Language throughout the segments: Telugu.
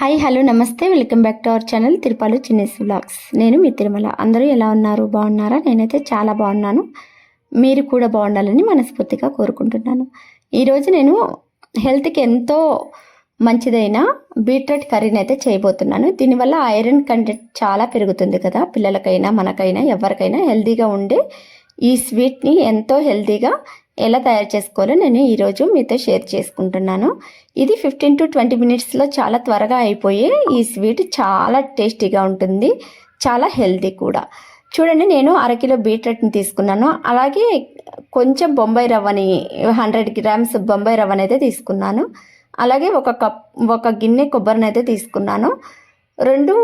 హాయ్ హలో నమస్తే. Welcome back to our channel Tirupalu చిన్నేస్ vlogs. నేను మీ తిరుమల. అందరూ ఎలా ఉన్నారు? బాగున్నారా? నేనైతే చాలా బాగున్నాను. మీరు కూడా బాగుండాలని మనస్ఫూర్తిగా కోరుకుంటున్నాను. ఈరోజు నేను హెల్త్కి ఎంతో మంచిదైన బీట్రూట్ కర్రీని అయితే చేయబోతున్నాను. దీనివల్ల ఐరన్ కంటెంట్ చాలా పెరుగుతుంది కదా. పిల్లలకైనా మనకైనా ఎవరికైనా హెల్తీగా ఉండే ఈ స్వీట్ని ఎంతో హెల్తీగా ఎలా తయారు చేసుకోవాలో నేను ఈరోజు మీతో షేర్ చేసుకుంటున్నాను. ఇది ఫిఫ్టీన్ టు ట్వంటీ మినిట్స్లో చాలా త్వరగా అయిపోయే ఈ స్వీట్ చాలా టేస్టీగా ఉంటుంది. చాలా హెల్తీ కూడా. చూడండి నేను అరకిలో బీట్రూట్ని తీసుకున్నాను. అలాగే కొంచెం బొంబాయి రవ్వని హండ్రెడ్ గ్రామ్స్ బొంబాయి రవ్వని అయితే తీసుకున్నాను. అలాగే ఒక కప్ ఒక గిన్నె కొబ్బరిని అయితే తీసుకున్నాను. రెండు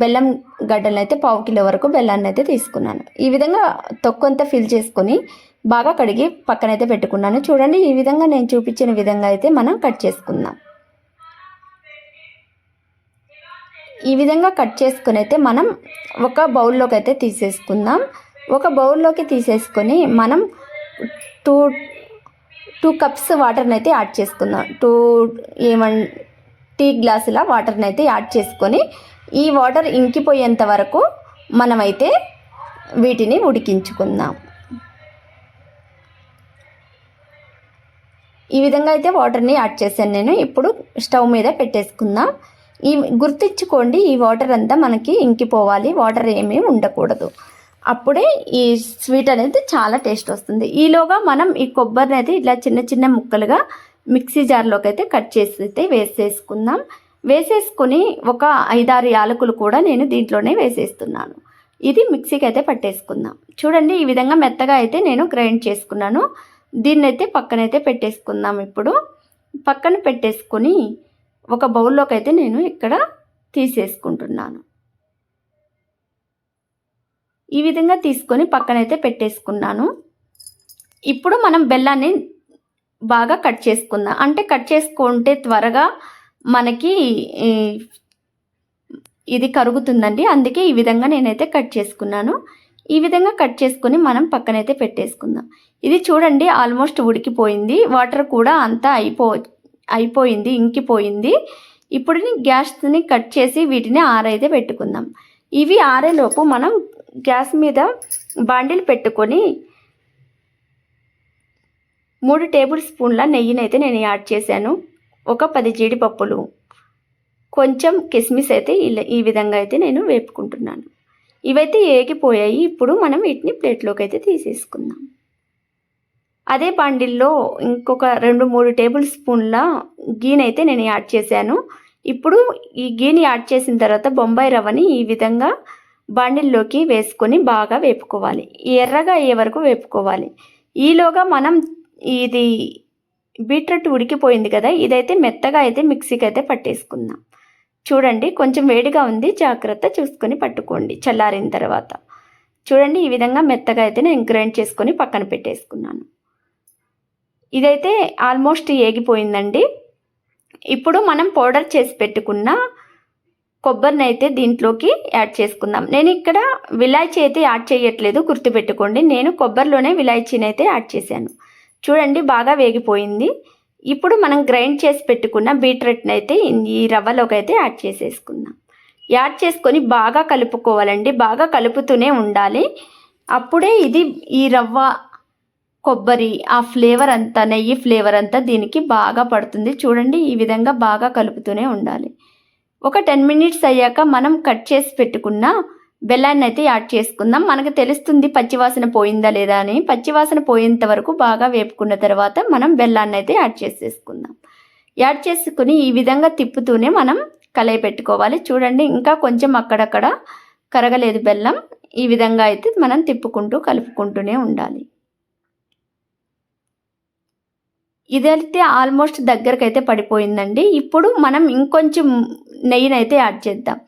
బెల్లం గడ్డలను అయితే పావు కిలో వరకు బెల్లాన్ని అయితే తీసుకున్నాను. ఈ విధంగా తొక్కంతా ఫిల్ చేసుకొని బాగా కడిగి పక్కనైతే పెట్టుకున్నాను. చూడండి ఈ విధంగా నేను చూపించిన విధంగా అయితే మనం కట్ చేసుకుందాం. ఈ విధంగా కట్ చేసుకుని అయితే మనం ఒక బౌల్లోకి అయితే తీసేసుకుందాం. ఒక బౌల్లోకి తీసేసుకొని మనం టూ టూ కప్స్ వాటర్ని అయితే యాడ్ చేసుకుందాం. టూ ఏమన్ టీ గ్లాసుల వాటర్ని అయితే యాడ్ చేసుకొని ఈ వాటర్ ఇంకిపోయేంత వరకు మనమైతే వీటిని ఉడికించుకుందాం. ఈ విధంగా అయితే వాటర్ని యాడ్ చేశాను నేను. ఇప్పుడు స్టవ్ మీద పెట్టేసుకుందాం. ఈ గుర్తించుకోండి ఈ వాటర్ అంతా మనకి ఇంకిపోవాలి. వాటర్ ఏమీ ఉండకూడదు. అప్పుడే ఈ స్వీట్ అనేది చాలా టేస్ట్ వస్తుంది. ఈలోగా మనం ఈ కొబ్బరిని అయితే ఇలా చిన్న చిన్న ముక్కలుగా మిక్సీ జార్లోకి అయితే కట్ చేసి అయితే వేసేసుకుందాం. వేసేసుకొని ఒక ఐదారు యాలకులు కూడా నేను దీంట్లోనే వేసేస్తున్నాను. ఇది మిక్సీకి అయితే పట్టేసుకుందాం. చూడండి ఈ విధంగా మెత్తగా అయితే నేను గ్రైండ్ చేసుకున్నాను. దీన్నైతే పక్కనైతే పెట్టేసుకుందాం ఇప్పుడు. పక్కన పెట్టేసుకొని ఒక బౌల్లోకి అయితే నేను ఇక్కడ తీసేసుకుంటున్నాను. ఈ విధంగా తీసుకొని పక్కనైతే పెట్టేసుకున్నాను. ఇప్పుడు మనం బెల్లాన్ని బాగా కట్ చేసుకుందాం. అంటే కట్ చేసుకుంటే త్వరగా మనకి ఇది కరుగుతుందండి. అందుకే ఈ విధంగా నేనైతే కట్ చేసుకున్నాను. ఈ విధంగా కట్ చేసుకొని మనం పక్కనైతే పెట్టేసుకుందాం. ఇది చూడండి ఆల్మోస్ట్ ఉడికిపోయింది. వాటర్ కూడా అంతా అయిపో అయిపోయింది ఇంకిపోయింది. ఇప్పుడు గ్యాస్ని కట్ చేసి వీటిని ఆరైతే పెట్టుకుందాం. ఇవి ఆరేలోపు మనం గ్యాస్ మీద బాండిల్ పెట్టుకొని మూడు టేబుల్ స్పూన్ల నెయ్యిని అయితే నేను యాడ్ చేశాను. ఒక పది జీడిపప్పులు. కొంచెం కిస్మిస్ అయితే ఇలా ఈ విధంగా అయితే నేను వేపుకుంటున్నాను. ఇవైతే ఏగిపోయాయి. ఇప్పుడు మనం వీటిని ప్లేట్లోకి అయితే తీసేసుకుందాం. అదే బాండిల్లో ఇంకొక రెండు మూడు టేబుల్ స్పూన్ల గీనైతే నేను యాడ్ చేశాను. ఇప్పుడు ఈ గీని యాడ్ చేసిన తర్వాత బొంబాయి రవ్వని ఈ విధంగా బాండిల్లోకి వేసుకొని బాగా వేపుకోవాలి. ఎర్రగా అయ్యే వరకు వేపుకోవాలి. ఈలోగా మనం ఇది బీట్రూట్ ఉడికిపోయింది కదా ఇదైతే మెత్తగా అయితే మిక్సీకి అయితే పట్టేసుకుందాం. చూడండి కొంచెం వేడిగా ఉంది జాగ్రత్త చూసుకొని పట్టుకోండి చల్లారిన తర్వాత. చూడండి ఈ విధంగా మెత్తగా అయితే నేను గ్రైండ్ చేసుకొని పక్కన పెట్టేసుకున్నాను. ఇదైతే ఆల్మోస్ట్ ఏగిపోయిందండి. ఇప్పుడు మనం పౌడర్ చేసి పెట్టుకున్న కొబ్బరిని అయితే దీంట్లోకి యాడ్ చేసుకుందాం. నేను ఇక్కడ విలాయచీ అయితే యాడ్ చేయట్లేదు గుర్తుపెట్టుకోండి. నేను కొబ్బరిలోనే విలాయచీని అయితే యాడ్ చేశాను. చూడండి బాగా వేగిపోయింది. ఇప్పుడు మనం గ్రైండ్ చేసి పెట్టుకున్న బీట్రూట్ని అయితే ఈ రవ్వలోకి అయితే యాడ్ చేసేసుకుందాం. యాడ్ చేసుకొని బాగా కలుపుకోవాలండి. బాగా కలుపుతూనే ఉండాలి. అప్పుడే ఇది ఈ రవ్వ కొబ్బరి ఆ ఫ్లేవర్ అంతా నెయ్యి ఫ్లేవర్ అంతా దీనికి బాగా పడుతుంది. చూడండి ఈ విధంగా బాగా కలుపుతూనే ఉండాలి. ఒక టెన్ మినిట్స్ అయ్యాక మనం కట్ చేసి పెట్టుకున్న బెల్లాన్ని అయితే యాడ్ చేసుకుందాం. మనకు తెలుస్తుంది పచ్చివాసన పోయిందా లేదా అని. పచ్చివాసన పోయేంత వరకు బాగా వేపుకున్న తర్వాత మనం బెల్లాన్ని అయితే యాడ్ చేసేసుకుందాం. యాడ్ చేసుకుని ఈ విధంగా తిప్పుతూనే మనం కలయి పెట్టుకోవాలి. చూడండి ఇంకా కొంచెం అక్కడక్కడ కరగలేదు బెల్లం. ఈ విధంగా అయితే మనం తిప్పుకుంటూ కలుపుకుంటూనే ఉండాలి. ఇదైతే ఆల్మోస్ట్ దగ్గరకైతే పడిపోయిందండి. ఇప్పుడు మనం ఇంకొంచెం నెయ్యినైతే యాడ్ చేద్దాం.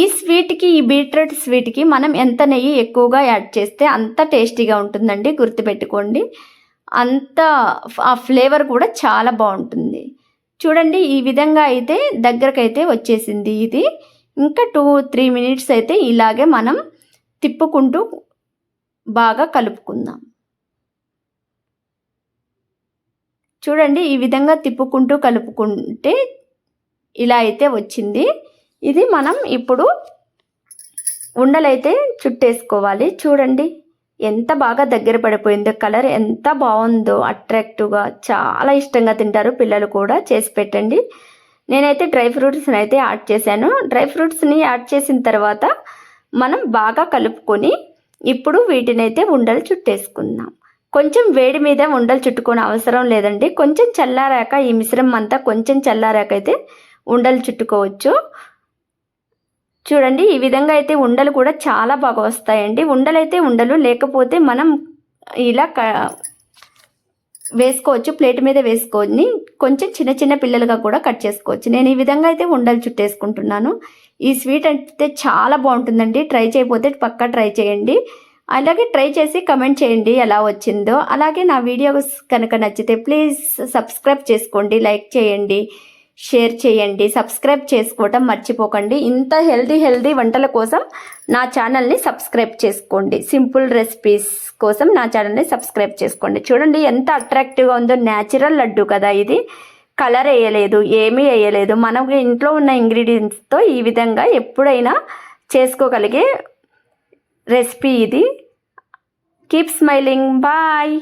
ఈ స్వీట్కి ఈ బీట్రూట్ స్వీట్కి మనం ఎంత నెయ్యి ఎక్కువగా యాడ్ చేస్తే అంత టేస్టీగా ఉంటుందండి గుర్తుపెట్టుకోండి. అంత ఆ ఫ్లేవర్ కూడా చాలా బాగుంటుంది. చూడండి ఈ విధంగా అయితే దగ్గరకైతే వచ్చేసింది ఇది. ఇంకా టూ త్రీ మినిట్స్ అయితే ఇలాగే మనం తిప్పుకుంటూ బాగా కలుపుకుందాం. చూడండి ఈ విధంగా తిప్పుకుంటూ కలుపుకుంటే ఇలా అయితే వచ్చింది. ఇది మనం ఇప్పుడు ఉండలైతే చుట్టేసుకోవాలి. చూడండి ఎంత బాగా దగ్గర పడిపోయిందో కలర్ ఎంత బాగుందో అట్రాక్టివ్గా చాలా ఇష్టంగా తింటారు పిల్లలు కూడా చేసి పెట్టండి. నేనైతే డ్రై ఫ్రూట్స్ని అయితే యాడ్ చేశాను. డ్రై ఫ్రూట్స్ని యాడ్ చేసిన తర్వాత మనం బాగా కలుపుకొని ఇప్పుడు వీటినైతే ఉండలు చుట్టేసుకుందాం. కొంచెం వేడి మీద ఉండలు చుట్టుకోని అవసరం లేదండి. కొంచెం చల్లారాక ఈ మిశ్రమం అంతా కొంచెం చల్లారాక అయితే ఉండలు చుట్టుకోవచ్చు. చూడండి ఈ విధంగా అయితే ఉండలు కూడా చాలా బాగా వస్తాయండి. ఉండలైతే ఉండలు లేకపోతే మనం ఇలా క వేసుకోవచ్చు ప్లేట్ మీద వేసుకొని కొంచెం చిన్న చిన్న పిల్లలుగా కూడా కట్ చేసుకోవచ్చు. నేను ఈ విధంగా అయితే ఉండలు చుట్టేసుకుంటున్నాను. ఈ స్వీట్ అయితే చాలా బాగుంటుందండి. ట్రై చేయకపోతే పక్కా ట్రై చేయండి. అలాగే ట్రై చేసి కమెంట్ చేయండి ఎలా వచ్చిందో. అలాగే నా వీడియోస్ కనుక నచ్చితే ప్లీజ్ సబ్స్క్రైబ్ చేసుకోండి లైక్ చేయండి. షేర్ చేయండి సబ్స్క్రైబ్ చేసుకోవటం మర్చిపోకండి. ఇంత హెల్దీ హెల్దీ వంటల కోసం నా ఛానల్ని సబ్స్క్రైబ్ చేసుకోండి. సింపుల్ రెసిపీస్ కోసం నా ఛానల్ని సబ్స్క్రైబ్ చేసుకోండి. చూడండి ఎంత అట్రాక్టివ్గా ఉందో న్యాచురల్ లడ్డు కదా ఇది. కలర్ వేయలేదు ఏమీ వేయలేదు. మనకు ఇంట్లో ఉన్న ఇంగ్రీడియంట్స్తో ఈ విధంగా ఎప్పుడైనా చేసుకోగలిగే రెసిపీ ఇది. Keep smiling. బాయ్.